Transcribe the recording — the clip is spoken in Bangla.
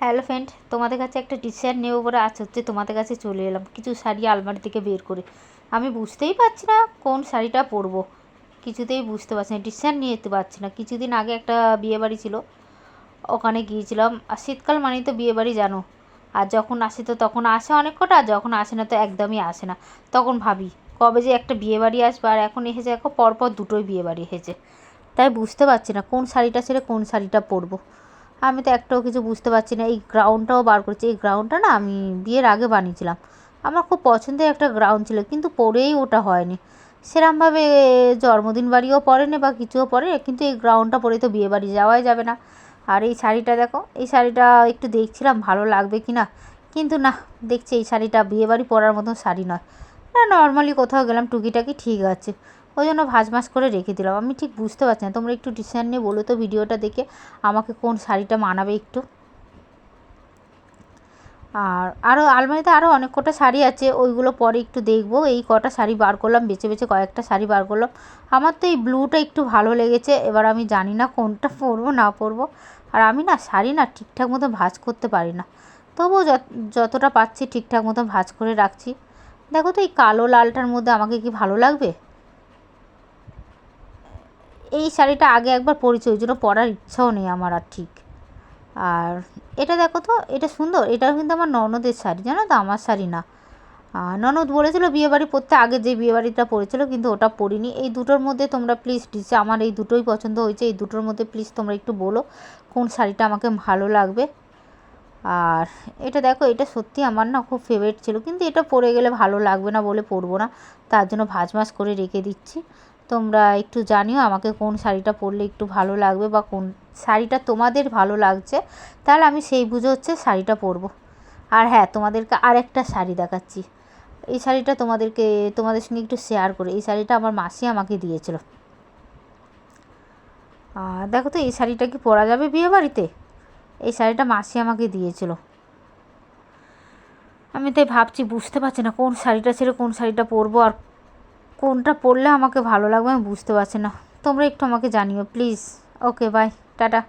হ্যালো ফ্রেন্ড, তোমাদের কাছে একটা ডিসিশন নেব বলে আজ হচ্ছে তোমাদের কাছে চলে এলাম। কিছু শাড়ি আলমারি থেকে বের করে। আমি বুঝতেই পারছি না কোন শাড়িটা পরবো। কিছুতেই বুঝতে পারছি না ডিসিশন নিয়ে যেতে পারছি না। কিছুদিন আগে একটা বিয়েবাড়ি ছিল, ওখানে গিয়েছিলাম। আর শীতকাল মানেই তো বিয়েবাড়ি, জানো? আর যখন আসে তো তখন আসে অনেক কটা, আর যখন আসে না তো একদমই আসে না। তখন ভাবি, কবে যে একটা বিয়েবাড়ি আসবে, আর এখন এসেছে এখন পরপর দুটোই বিয়েবাড়ি এসেছে তাই বুঝতে পারছি না কোন শাড়িটা ছেড়ে কোন শাড়িটা পরবো। আমি তো একটাও কিছু বুঝতে পারছি না। এই গ্রাউন্ডটাও বার করেছি। এই গ্রাউন্ডটা না আমি বিয়ের আগে বানিয়েছিলাম। আমার খুব পছন্দের একটা গ্রাউন্ড ছিল, কিন্তু পরেই ওটা হয়নি। সেরমভাবে জন্মদিন বাড়িও পড়েনি বা কিছুও পড়ে কিন্তু এই গ্রাউন্ডটা পরে তো বিয়ে বাড়ি যাওয়াই যাবে না। আর এই শাড়িটা দেখো, এই শাড়িটা একটু দেখছিলাম ভালো লাগবে কি না? কিন্তু না, দেখছি এই শাড়িটা বিয়ে বাড়ি পরার মতন শাড়ি নয়। না নর্মালি কোথাও গেলাম, টুকিটাকি ঠিক আছে। ওই জন্য ভাজ ভাজ করে রেখে দিলাম। আমি ঠিক বুঝতে পারছি না, তোমরা একটু ডিসিশান নিয়ে বলো তো ভিডিওটা দেখে আমাকে কোন শাড়িটা মানাবে একটু। আর আরও আলমারিতে আরও অনেক কটা শাড়ি আছে, ওইগুলো পরে একটু দেখব। এই কটা শাড়ি বার করলাম, বেছে বেছে কয়েকটা শাড়ি বার করলাম। আমার তো এই ব্লুটা একটু ভালো লেগেছে, এবার আমি জানি না কোনটা পরবো, না পরবো। আর আমি না শাড়ি না ঠিকঠাক মতো ভাজ করতে পারি না। তবুও যতটা পাচ্ছি ঠিকঠাক মতো ভাজ করে রাখছি। দেখো তো এই কালো লালটার মধ্যে আমাকে কি ভালো লাগবে? এই শাড়িটা আগে একবার পরেছি, ওই জন্য পরার ইচ্ছাও নেই আমার আর ঠিক। আর এটা দেখো তো, এটা সুন্দর, এটাও কিন্তু আমার ননদের শাড়ি, জানো তো? আমার শাড়ি না। ননদ বলেছিল বিয়েবাড়ি পরতে, আগে যে বিয়েবাড়িটা পরেছিল, কিন্তু ওটা পরিনি। এই দুটোর মধ্যে তোমরা প্লিজ ডিসে আমার এই দুটোই পছন্দ হয়েছে, এই দুটোর মধ্যে প্লিজ তোমরা একটু বলো, কোন শাড়িটা আমাকে ভালো লাগবে। আর এটা দেখো, এটা সত্যি আমার না খুব ফেভারিট ছিল, কিন্তু এটা পরে গেলে ভালো লাগবে না বলে পরবো না, তার জন্য ভাজ ভাজ করে রেখে দিচ্ছি। তোমরা একটু জানিও আমাকে কোন শাড়িটা পরলে একটু ভালো লাগবে বা কোন শাড়িটা তোমাদের ভালো লাগছে, তাহলে আমি সেই বুঝে হচ্ছে শাড়িটা পরবো। আর হ্যাঁ তোমাদেরকে আরেকটা শাড়ি দেখাচ্ছি। এই শাড়িটা তোমাদেরকে, তোমাদের সঙ্গে একটু শেয়ার করে। এই শাড়িটা আমার মাসি আমাকে দিয়েছিল। দেখো তো, এই শাড়িটা কি পরা যাবে বিয়ে বাড়িতে এই শাড়িটা মাসি আমাকে দিয়েছিল। আমি তাই ভাবছি, বুঝতে পারছি না কোন শাড়িটা ছেড়ে কোন শাড়িটা পরবো আর কোনটা পড়লে আমাকে ভালো লাগবে আমি বুঝতে পারছি না। তোমরা একটু আমাকে জানিও প্লিজ ওকে বাই টাটা।